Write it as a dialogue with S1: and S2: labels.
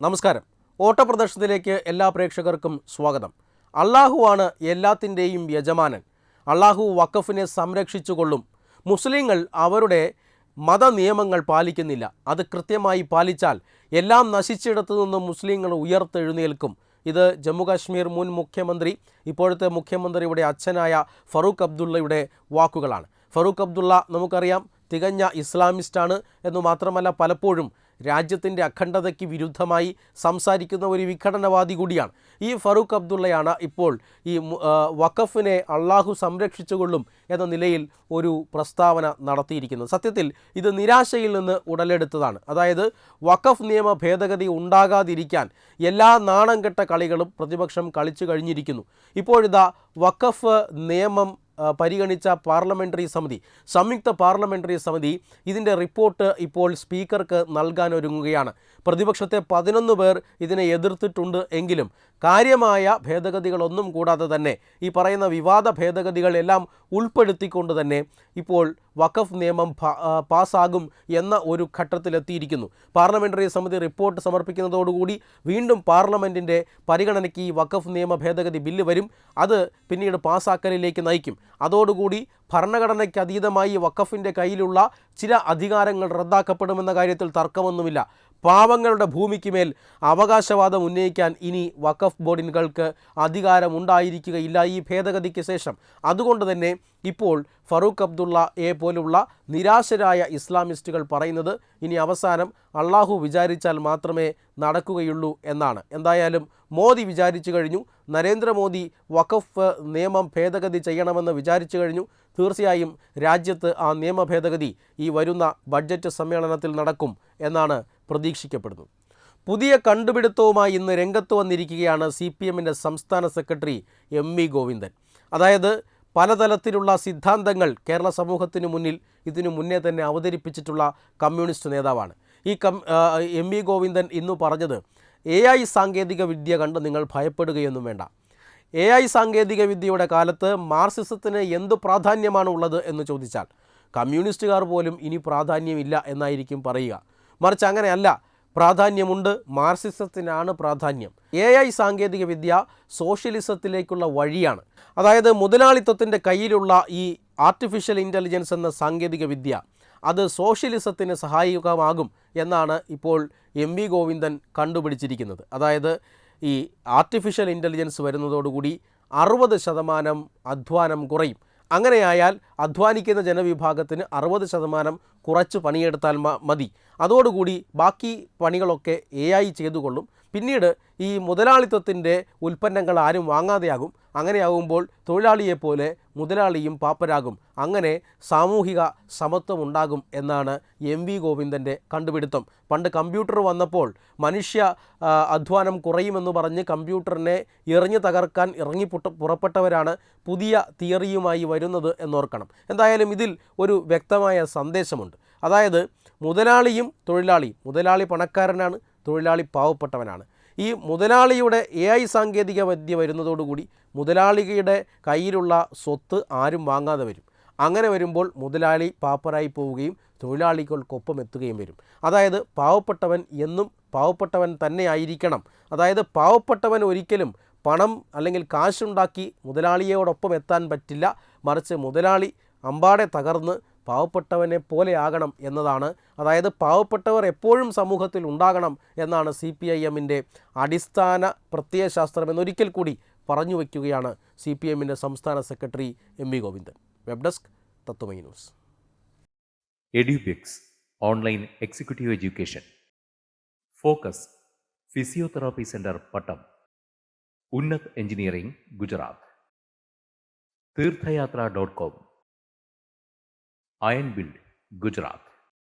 S1: നമസ്കാരം. ഓട്ടപ്രദർശനത്തിലേക്ക് എല്ലാ പ്രേക്ഷകർക്കും സ്വാഗതം. അള്ളാഹുവാണ് എല്ലാത്തിന്റെയും യജമാനൻ. അള്ളാഹു വഖഫിനെ സംരക്ഷിച്ചുകൊള്ളും. മുസ്ലിങ്ങൾ അവരുടെ മത നിയമങ്ങൾ പാലിക്കുന്നില്ല. അത് കൃത്യമായി പാലിച്ചാൽ എല്ലാം നശിച്ചിടത്തു നിന്നും മുസ്ലിങ്ങൾ ഉയർത്തെഴുന്നേൽക്കും. ഇത് ജമ്മുകാശ്മീർ മുൻ മുഖ്യമന്ത്രി ഇപ്പോഴത്തെ മുഖ്യമന്ത്രിയുടെ അച്ഛനായ ഫറൂഖ് അബ്ദുള്ളയുടെ വാക്കുകളാണ്. ഫറൂഖ് അബ്ദുള്ള നമുക്കറിയാം തികഞ്ഞ ഇസ്ലാമിസ്റ്റാണ് എന്ന് മാത്രമല്ല പലപ്പോഴും രാജ്യത്തിന്റെ അഖണ്ഡതയ്ക്ക് വിരുദ്ധമായി സംസാരിക്കുന്ന ഒരു വിഘടനവാദി കൂടിയാണ്. ഈ ഫറൂഖ് അബ്ദുള്ളയാണ് ഇപ്പോൾ ഈ വഖഫിനെ അള്ളാഹു സംരക്ഷിച്ചുകൊള്ളും എന്ന നിലയിൽ ഒരു പ്രസ്താവന നടത്തിയിരിക്കുന്നത്. സത്യത്തിൽ ഇത് നിരാശയിൽ നിന്ന് ഉടലെടുത്തതാണ്. അതായത് വഖഫ് നിയമ ഭേദഗതി ഉണ്ടാകാതിരിക്കാൻ എല്ലാ നാണം കെട്ട കളികളും പ്രതിപക്ഷം കളിച്ചു കഴിഞ്ഞിരിക്കുന്നു. ഇപ്പോഴിതാ വഖഫ് നിയമം പരിഗണിച്ച പാർലമെന്ററി സമിതി സംയുക്ത പാർലമെന്ററി സമിതി ഇതിന്റെ റിപ്പോർട്ട് ഇപ്പോൾ സ്പീക്കർക്ക് നൽകാനൊരുങ്ങുകയാണ്. പ്രതിപക്ഷത്തെ പതിനൊന്ന് പേർ ഇതിനെ എതിർത്തിട്ടുണ്ട് എങ്കിലും കാര്യമായ ഭേദഗതികളൊന്നും കൂടാതെ തന്നെ ഈ പറയുന്ന വിവാദ ഭേദഗതികളെല്ലാം ഉൾപ്പെടുത്തിക്കൊണ്ട് തന്നെ ഇപ്പോൾ വഖഫ് നിയമം പാസ്സാകും എന്ന ഒരു ഘട്ടത്തിലെത്തിയിരിക്കുന്നു. പാർലമെന്ററി സമിതി റിപ്പോർട്ട് സമർപ്പിക്കുന്നതോടുകൂടി വീണ്ടും പാർലമെന്റിന്റെ പരിഗണനയ്ക്ക് ഈ വഖഫ് നിയമ ഭേദഗതി ബില്ല് വരും. അത് പിന്നീട് പാസ്സാക്കലിലേക്ക് നയിക്കും. അതോടുകൂടി ഭരണഘടനയ്ക്ക് അതീതമായി വഖഫിന്റെ കയ്യിലുള്ള ചില അധികാരങ്ങൾ റദ്ദാക്കപ്പെടുമെന്ന കാര്യത്തിൽ തർക്കമൊന്നുമില്ല. പാവങ്ങളുടെ ഭൂമിക്ക് മേൽ അവകാശവാദം ഉന്നയിക്കാൻ ഇനി വഖഫ് ബോർഡിനുകൾക്ക് അധികാരമുണ്ടായിരിക്കുകയില്ല ഈ ഭേദഗതിക്ക് ശേഷം. അതുകൊണ്ട് തന്നെ ഇപ്പോൾ ഫറൂഖ് അബ്ദുള്ള എ പോലുള്ള നിരാശരായ ഇസ്ലാമിസ്റ്റുകൾ പറയുന്നത് ഇനി അവസാനം അള്ളാഹു വിചാരിച്ചാൽ മാത്രമേ നടക്കുകയുള്ളൂ എന്നാണ്. എന്തായാലും മോദി വിചാരിച്ചു കഴിഞ്ഞു. നരേന്ദ്രമോദി വഖഫ് നിയമം ഭേദഗതി ചെയ്യണമെന്ന് വിചാരിച്ചു കഴിഞ്ഞു. തീർച്ചയായും രാജ്യത്ത് ആ നിയമ ഭേദഗതി ഈ വരുന്ന ബഡ്ജറ്റ് സമ്മേളനത്തിൽ നടക്കും എന്നാണ് പ്രതീക്ഷിക്കപ്പെടുന്നത് പുതിയ കണ്ടുപിടുത്തവുമായി ഇന്ന് രംഗത്ത് വന്നിരിക്കുകയാണ് സി പി എമ്മിന്റെ സംസ്ഥാന സെക്രട്ടറി എം വി ഗോവിന്ദൻ. അതായത് പലതരത്തിലുള്ള സിദ്ധാന്തങ്ങൾ കേരള സമൂഹത്തിന് മുന്നിൽ ഇതിനു മുന്നേ തന്നെ അവതരിപ്പിച്ചിട്ടുള്ള കമ്മ്യൂണിസ്റ്റ് നേതാവാണ്. ഈ കം എം വി ഗോവിന്ദൻ ഇന്നു പറഞ്ഞത് എ ഐ സാങ്കേതിക വിദ്യ കണ്ട് നിങ്ങൾ ഭയപ്പെടുകയൊന്നും വേണ്ട. എ ഐ സാങ്കേതിക വിദ്യയുടെ കാലത്ത് മാർസിസത്തിന് എന്ത് പ്രാധാന്യമാണ് ഉള്ളത് എന്ന് ചോദിച്ചാൽ കമ്മ്യൂണിസ്റ്റുകാർ പോലും ഇനി പ്രാധാന്യമില്ല എന്നായിരിക്കും പറയുക. മറിച്ച് അങ്ങനെയല്ല പ്രാധാന്യമുണ്ട്. മാർസിസത്തിനാണ് പ്രാധാന്യം. എ ഐ സാങ്കേതിക വിദ്യ സോഷ്യലിസത്തിലേക്കുള്ള വഴിയാണ്. അതായത് മുതലാളിത്തത്തിന്റെ കയ്യിലുള്ള ഈ ആർട്ടിഫിഷ്യൽ ഇന്റലിജൻസ് എന്ന സാങ്കേതികവിദ്യ അത് സോഷ്യലിസത്തിന് സഹായകമാകും എന്നാണ് ഇപ്പോൾ എം വി ഗോവിന്ദൻ കണ്ടുപിടിച്ചിരിക്കുന്നത്. അതായത് ഈ ആർട്ടിഫിഷ്യൽ ഇന്റലിജൻസ് വരുന്നതോടുകൂടി അറുപത് ശതമാനം അധ്വാനം കുറയും. അങ്ങനെയായാൽ അധ്വാനിക്കുന്ന ജനവിഭാഗത്തിന് അറുപത് ശതമാനം കുറച്ച് പണിയെടുത്താൽ മതി. അതോടുകൂടി ബാക്കി പണികളൊക്കെ എ ഐ ചെയ്തുകൊള്ളും. പിന്നീട് ഈ മുതലാളിത്തത്തിന്റെ ഉൽപ്പന്നങ്ങൾ ആരും വാങ്ങാതെയാകും. അങ്ങനെയാകുമ്പോൾ തൊഴിലാളിയെപ്പോലെ മുതലാളിയും പാപ്പരാകും. അങ്ങനെ സാമൂഹിക സമത്വം ഉണ്ടാകും എന്നാണ് എം വി ഗോവിന്ദന്റെ കണ്ടുപിടുത്തം. പണ്ട് കമ്പ്യൂട്ടർ വന്നപ്പോൾ മനുഷ്യ അധ്വാനം കുറയുമെന്ന് പറഞ്ഞ് കമ്പ്യൂട്ടറിനെ എറിഞ്ഞു തകർക്കാൻ ഇറങ്ങി പുട്ട- പുറപ്പെട്ടവരാണ് പുതിയ തിയറിയുമായി വരുന്നത് എന്നോർക്കണം. എന്തായാലും ഇതിൽ ഒരു വ്യക്തമായ സന്ദേശമുണ്ട്. അതായത് മുതലാളിയും തൊഴിലാളിയും മുതലാളി പണക്കാരനാണ് തൊഴിലാളി പാവപ്പെട്ടവനാണ്. ഈ മുതലാളിയുടെ എ ഐ സാങ്കേതിക വിദ്യ വരുന്നതോടുകൂടി മുതലാളിയുടെ കയ്യിലുള്ള സ്വത്ത് ആരും വാങ്ങാതെ വരും. അങ്ങനെ വരുമ്പോൾ മുതലാളി പാപ്പരായി പോവുകയും തൊഴിലാളികൾക്കൊപ്പം എത്തുകയും വരും. അതായത് പാവപ്പെട്ടവൻ എന്നും പാവപ്പെട്ടവൻ തന്നെ ആയിരിക്കണം. അതായത് പാവപ്പെട്ടവൻ ഒരിക്കലും പണം അല്ലെങ്കിൽ കാശുണ്ടാക്കി മുതലാളിയോടൊപ്പം എത്താൻ പറ്റില്ല. മറിച്ച് മുതലാളി അമ്പാടെ തകർന്ന് പാവപ്പെട്ടവനെ പോലെ ആകണം എന്നതാണ്. അതായത് പാവപ്പെട്ടവർ എപ്പോഴും സമൂഹത്തിൽ ഉണ്ടാകണം എന്നാണ് സി പി ഐ എമ്മിന്റെ അടിസ്ഥാന പ്രത്യയശാസ്ത്രം എന്നൊരിക്കൽ കൂടി പറഞ്ഞു വയ്ക്കുകയാണ് സി പി എമ്മിന്റെ സംസ്ഥാന secretary M V Govindan. Web desk Tatwamayi news.
S2: Edubix online executive education. Focus physiotherapy centre Pattam. Unnath engineering Gujarat. Theerthayathra dot com. Iron build Gujarat